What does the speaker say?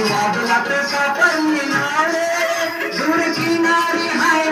वाजला तर सापडली नारे. सुरची नारी हाय